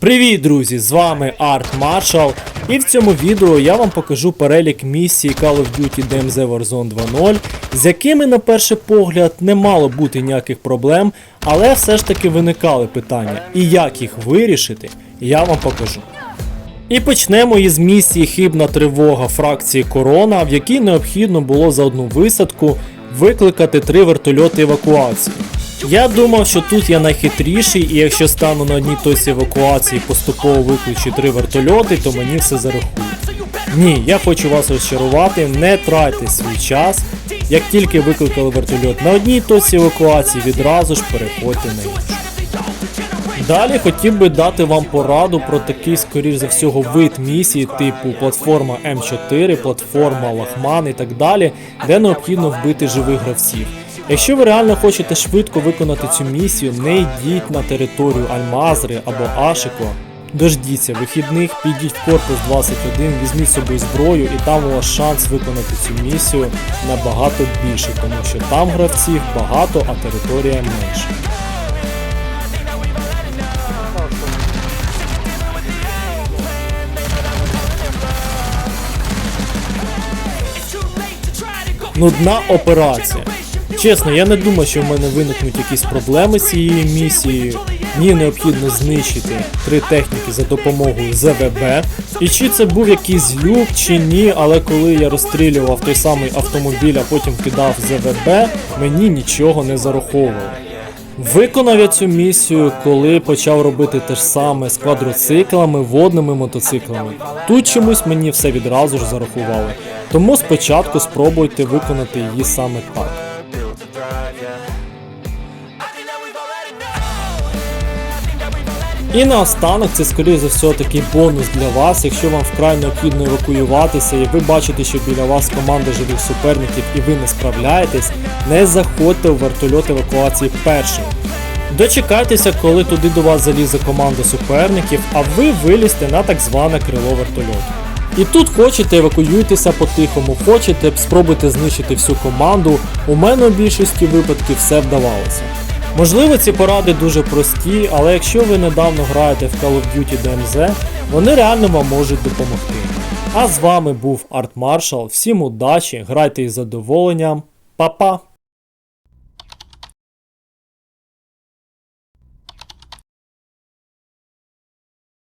Привіт, друзі! З вами Арт Marshall і в цьому відео я вам покажу перелік місій Call of Duty DMZ Warzone 2.0, з якими на перший погляд не мало бути ніяких проблем, але все ж таки виникали питання. І як їх вирішити, я вам покажу. І почнемо із місії Хибна тривога фракції Корона, в якій необхідно було за одну висадку викликати три вертольоти евакуації. Я думав, що тут я найхитріший, і якщо стану на одній точці евакуації поступово виключу три вертольоти, то мені все зарахують. Ні, я хочу вас розчарувати, не тратьте свій час. Як тільки викликали вертольот на одній точці евакуації, відразу ж переходьте на іншу. Далі хотів би дати вам пораду про такий, скоріш за всього, вид місії, типу платформа М4, платформа Лахман і так далі, де необхідно вбити живих гравців. Якщо ви реально хочете швидко виконати цю місію, не йдіть на територію Альмазри або Ашико. Дождіться вихідних, підіть в корпус 21, візьміть собою зброю, і там у вас шанс виконати цю місію набагато більше, тому що там гравців багато, а територія менша. Нудна операція. Чесно, я не думаю, що в мене виникнуть якісь проблеми з цією місією. Мені необхідно знищити три техніки за допомогою ЗВБ. І чи це був якийсь люк, чи ні, але коли я розстрілював той самий автомобіль, а потім кидав ЗВБ, мені нічого не зараховувало. Виконав я цю місію, коли почав робити те ж саме з квадроциклами, водними мотоциклами. Тут чомусь мені все відразу ж зарахували. Тому спочатку спробуйте виконати її саме так. І наостанок це скоріше за все такий бонус для вас, якщо вам вкрай необхідно евакуюватися, і ви бачите, що біля вас команда живих суперників і ви не справляєтесь, не заходьте у вертольот евакуації першим. Дочекайтеся, коли туди до вас залізе команда суперників, а ви вилізьте на так зване крило вертольоту. І тут хочете евакуюйтеся по-тихому, хочете спробуйте знищити всю команду. У мене у більшості випадків все вдавалося. Можливо, ці поради дуже прості, але якщо ви недавно граєте в Call of Duty DMZ, вони реально вам можуть допомогти. А з вами був Арт Маршал. Всім удачі, грайте із задоволенням, Па-па!